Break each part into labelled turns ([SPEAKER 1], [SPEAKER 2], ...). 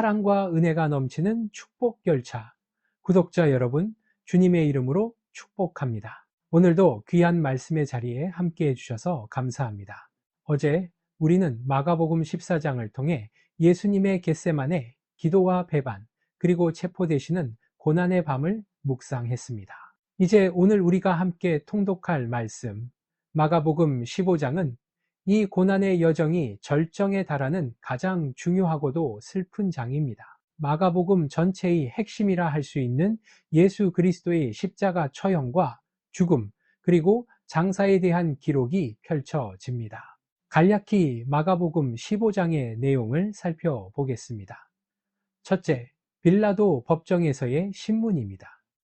[SPEAKER 1] 사랑과 은혜가 넘치는 축복 열차. 구독자 여러분, 주님의 이름으로 축복합니다. 오늘도 귀한 말씀의 자리에 함께 해주셔서 감사합니다. 어제 우리는 마가복음 14장을 통해 예수님의 겟세만의 기도와 배반, 그리고 체포되시는 고난의 밤을 묵상했습니다. 이제 오늘 우리가 함께 통독할 말씀, 마가복음 15장은 이 고난의 여정이 절정에 달하는 가장 중요하고도 슬픈 장입니다. 마가복음 전체의 핵심이라 할 수 있는 예수 그리스도의 십자가 처형과 죽음, 그리고 장사에 대한 기록이 펼쳐집니다. 간략히 마가복음 15장의 내용을 살펴보겠습니다. 첫째, 빌라도 법정에서의 신문입니다.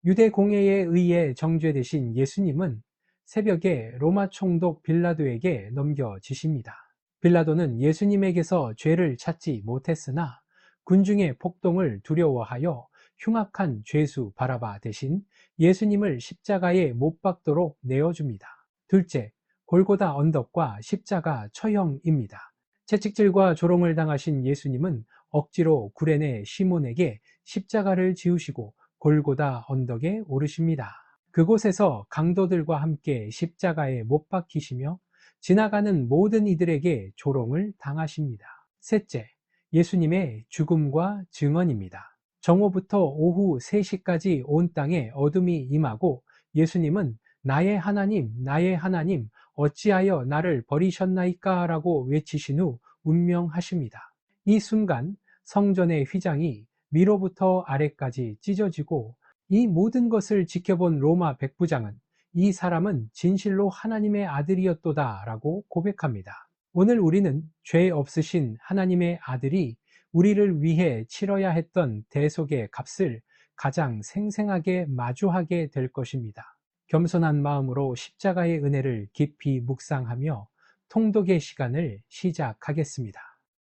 [SPEAKER 1] 유대 공예에 의해 정죄되신 예수님은 새벽에 로마 총독 빌라도에게 넘겨지십니다. 빌라도는 예수님에게서 죄를 찾지 못했으나 군중의 폭동을 두려워하여 흉악한 죄수 바라바 대신 예수님을 십자가에 못 박도록 내어줍니다. 둘째, 골고다 언덕과 십자가 처형입니다. 채찍질과 조롱을 당하신 예수님은 억지로 구레네 시몬에게 십자가를 지우시고 골고다 언덕에 오르십니다. 그곳에서 강도들과 함께 십자가에 못 박히시며 지나가는 모든 이들에게 조롱을 당하십니다. 셋째, 예수님의 죽음과 증언입니다. 정오부터 오후 3시까지 온 땅에 어둠이 임하고 예수님은 나의 하나님, 나의 하나님, 어찌하여 나를 버리셨나이까? 라고 외치신 후 운명하십니다. 이 순간 성전의 휘장이 위로부터 아래까지 찢어지고 이 모든 것을 지켜본 로마 백부장은 이 사람은 진실로 하나님의 아들이었도다 라고 고백합니다. 오늘 우리는 죄 없으신 하나님의 아들이 우리를 위해 치러야 했던 대속의 값을 가장 생생하게 마주하게 될 것입니다. 겸손한 마음으로 십자가의 은혜를 깊이 묵상하며 통독의 시간을 시작하겠습니다.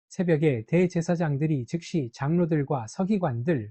[SPEAKER 1] 새벽에 대제사장들이 즉시 장로들과 서기관들,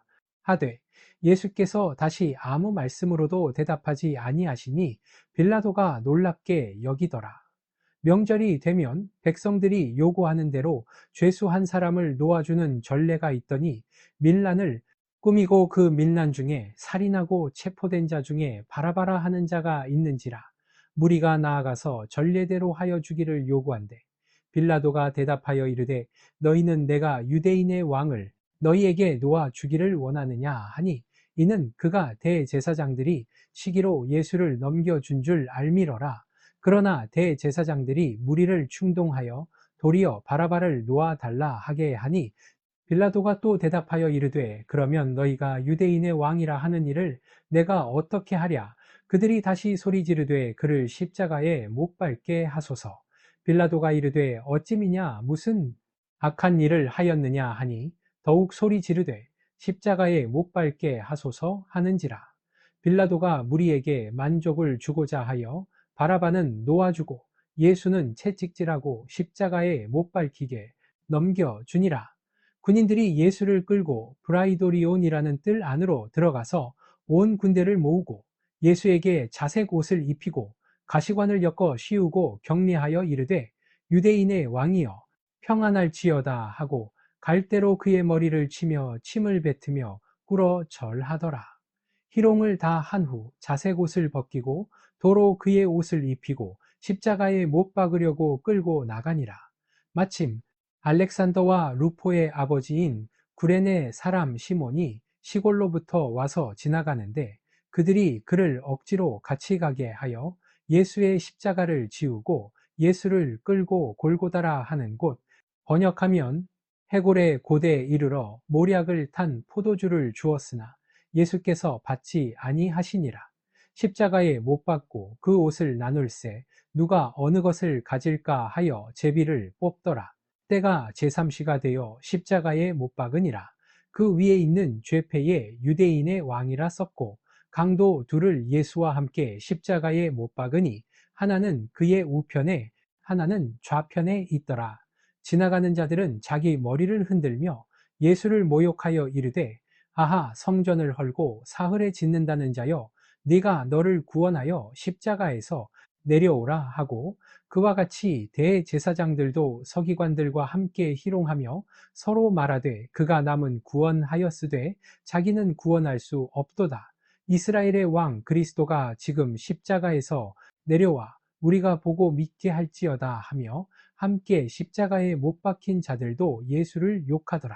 [SPEAKER 1] 하되 예수께서 다시 아무 말씀으로도 대답하지 아니하시니 빌라도가 놀랍게 여기더라. 명절이 되면 백성들이 요구하는 대로 죄수 한 사람을 놓아주는 전례가 있더니 밀란을 꾸미고 그 밀란 중에 살인하고 체포된 자 중에 바라바라 하는 자가 있는지라 무리가 나아가서 전례대로 하여 주기를 요구한대 빌라도가 대답하여 이르되 너희는 내가 유대인의 왕을 너희에게 놓아 주기를 원하느냐? 하니 이는 그가 대제사장들이 시기로 예수를 넘겨준 줄 알미러라. 그러나 대제사장들이 무리를 충동하여 도리어 바라바를 놓아달라 하게 하니 빌라도가 또 대답하여 이르되 그러면 너희가 유대인의 왕이라 하는 일을 내가 어떻게 하랴? 그들이 다시 소리 지르되 그를 십자가에 못 밟게 하소서. 빌라도가 이르되 어찌미냐? 무슨 악한 일을 하였느냐? 하니 더욱 소리 지르되 십자가에 못 박게 하소서 하는지라. 빌라도가 무리에게 만족을 주고자 하여 바라바는 놓아주고 예수는 채찍질하고 십자가에 못 박히게 넘겨 주니라. 군인들이 예수를 끌고 브라이도리온이라는 뜰 안으로 들어가서 온 군대를 모으고 예수에게 자색 옷을 입히고 가시관을 엮어 씌우고 격리하여 이르되 유대인의 왕이여 평안할지어다 하고 갈대로 그의 머리를 치며 침을 뱉으며 꿇어 절하더라. 희롱을 다 한 후 자색 옷을 벗기고 도로 그의 옷을 입히고 십자가에 못 박으려고 끌고 나가니라. 마침 알렉산더와 루포의 아버지인 구레네 사람 시몬이 시골로부터 와서 지나가는데 그들이 그를 억지로 같이 가게 하여 예수의 십자가를 지우고 예수를 끌고 골고다라 하는 곳 번역하면 해골의 고대에 이르러 모략을 탄 포도주를 주었으나 예수께서 받지 아니하시니라. 십자가에 못 박고 그 옷을 나눌세 누가 어느 것을 가질까 하여 제비를 뽑더라. 때가 제3시가 되어 십자가에 못 박으니라. 그 위에 있는 죄패에 유대인의 왕이라 썼고 강도 둘을 예수와 함께 십자가에 못 박으니 하나는 그의 우편에 하나는 좌편에 있더라. 지나가는 자들은 자기 머리를 흔들며 예수를 모욕하여 이르되 아하 성전을 헐고 사흘에 짓는다는 자여 네가 너를 구원하여 십자가에서 내려오라 하고 그와 같이 대제사장들도 서기관들과 함께 희롱하며 서로 말하되 그가 남은 구원하였으되 자기는 구원할 수 없도다. 이스라엘의 왕 그리스도가 지금 십자가에서 내려와 우리가 보고 믿게 할지어다 하며 함께 십자가에 못 박힌 자들도 예수를 욕하더라.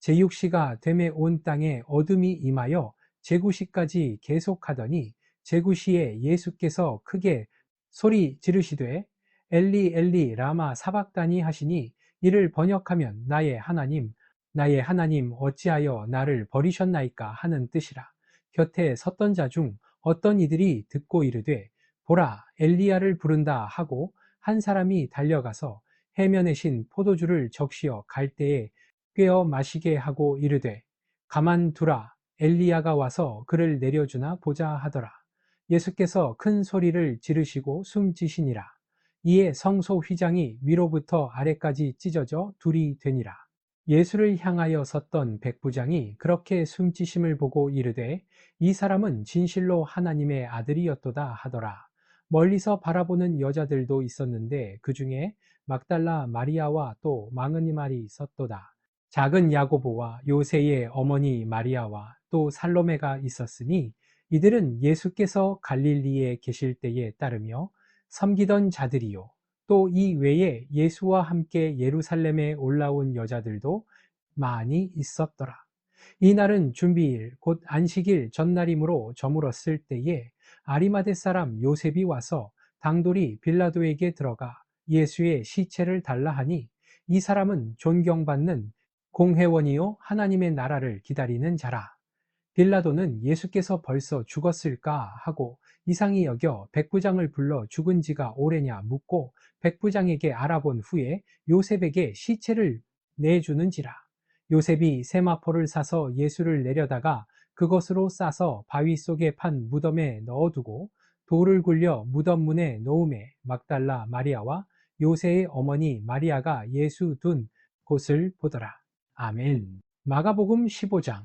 [SPEAKER 1] 제6시가 됨에 온 땅에 어둠이 임하여 제구시까지 계속하더니 제구시에 예수께서 크게 소리 지르시되 엘리 엘리 라마 사박다니 하시니 이를 번역하면 나의 하나님 나의 하나님 어찌하여 나를 버리셨나이까 하는 뜻이라 곁에 섰던 자 중 어떤 이들이 듣고 이르되 보라 엘리야를 부른다 하고 한 사람이 달려가서 해면에 신 포도주를 적시어 갈대에 꿰어 마시게 하고 이르되 가만 두라 엘리야가 와서 그를 내려주나 보자 하더라 예수께서 큰 소리를 지르시고 숨지시니라. 이에 성소 휘장이 위로부터 아래까지 찢어져 둘이 되니라. 예수를 향하여 섰던 백부장이 그렇게 숨지심을 보고 이르되 이 사람은 진실로 하나님의 아들이었도다 하더라. 멀리서 바라보는 여자들도 있었는데 그 중에 막달라 마리아와 또 망은이 말이 있었도다. 작은 야고보와 요세의 어머니 마리아와 또 살로메가 있었으니 이들은 예수께서 갈릴리에 계실 때에 따르며 섬기던 자들이요. 또 이 외에 예수와 함께 예루살렘에 올라온 여자들도 많이 있었더라. 이날은 준비일, 곧 안식일 전날이므로 저물었을 때에 아리마대 사람 요셉이 와서 당돌이 빌라도에게 들어가 예수의 시체를 달라 하니 이 사람은 존경받는 공회원이요 하나님의 나라를 기다리는 자라. 빌라도는 예수께서 벌써 죽었을까 하고 이상히 여겨 백부장을 불러 죽은 지가 오래냐 묻고 백부장에게 알아본 후에 요셉에게 시체를 내주는지라. 요셉이 세마포를 사서 예수를 내려다가 그것으로 싸서 바위 속에 판 무덤에 넣어두고 돌을 굴려 무덤 문에 놓음에 막달라 마리아와 요새의 어머니 마리아가 예수 둔 곳을 보더라. 아멘. 마가복음 15장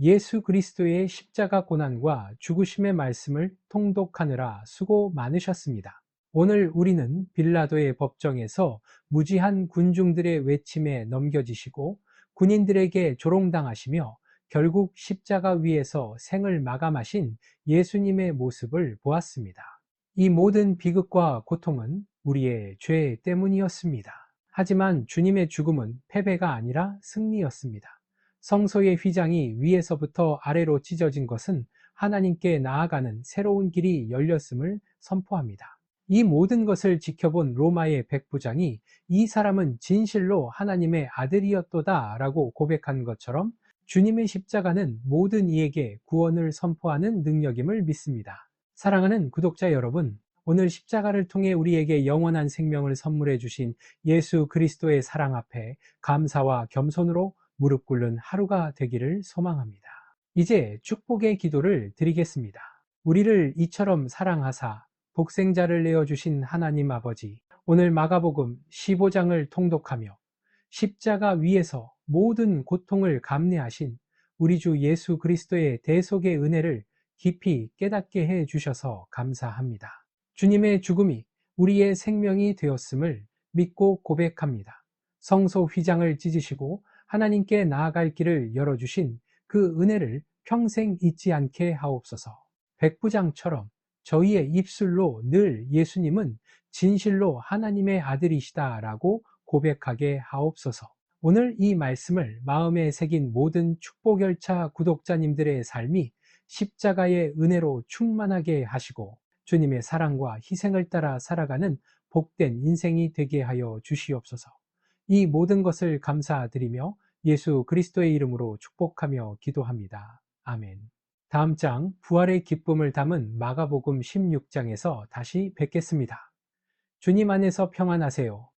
[SPEAKER 1] 예수 그리스도의 십자가 고난과 죽으심의 말씀을 통독하느라 수고 많으셨습니다. 오늘 우리는 빌라도의 법정에서 무지한 군중들의 외침에 넘겨지시고 군인들에게 조롱당하시며 결국 십자가 위에서 생을 마감하신 예수님의 모습을 보았습니다. 이 모든 비극과 고통은 우리의 죄 때문이었습니다. 하지만 주님의 죽음은 패배가 아니라 승리였습니다. 성소의 휘장이 위에서부터 아래로 찢어진 것은 하나님께 나아가는 새로운 길이 열렸음을 선포합니다. 이 모든 것을 지켜본 로마의 백부장이 이 사람은 진실로 하나님의 아들이었도다 라고 고백한 것처럼 주님의 십자가는 모든 이에게 구원을 선포하는 능력임을 믿습니다. 사랑하는 구독자 여러분, 오늘 십자가를 통해 우리에게 영원한 생명을 선물해 주신 예수 그리스도의 사랑 앞에 감사와 겸손으로 무릎 꿇는 하루가 되기를 소망합니다. 이제 축복의 기도를 드리겠습니다. 우리를 이처럼 사랑하사 복생자를 내어주신 하나님 아버지, 오늘 마가복음 15장을 통독하며 십자가 위에서 모든 고통을 감내하신 우리 주 예수 그리스도의 대속의 은혜를 깊이 깨닫게 해 주셔서 감사합니다. 주님의 죽음이 우리의 생명이 되었음을 믿고 고백합니다. 성소 휘장을 찢으시고 하나님께 나아갈 길을 열어주신 그 은혜를 평생 잊지 않게 하옵소서. 백부장처럼 저희의 입술로 늘 예수님은 진실로 하나님의 아들이시다라고 고백하게 하옵소서. 오늘 이 말씀을 마음에 새긴 모든 축복 열차 구독자님들의 삶이 십자가의 은혜로 충만하게 하시고 주님의 사랑과 희생을 따라 살아가는 복된 인생이 되게 하여 주시옵소서. 이 모든 것을 감사드리며 예수 그리스도의 이름으로 축복하며 기도합니다. 아멘. 다음 장 부활의 기쁨을 담은 마가복음 16장에서 다시 뵙겠습니다. 주님 안에서 평안하세요.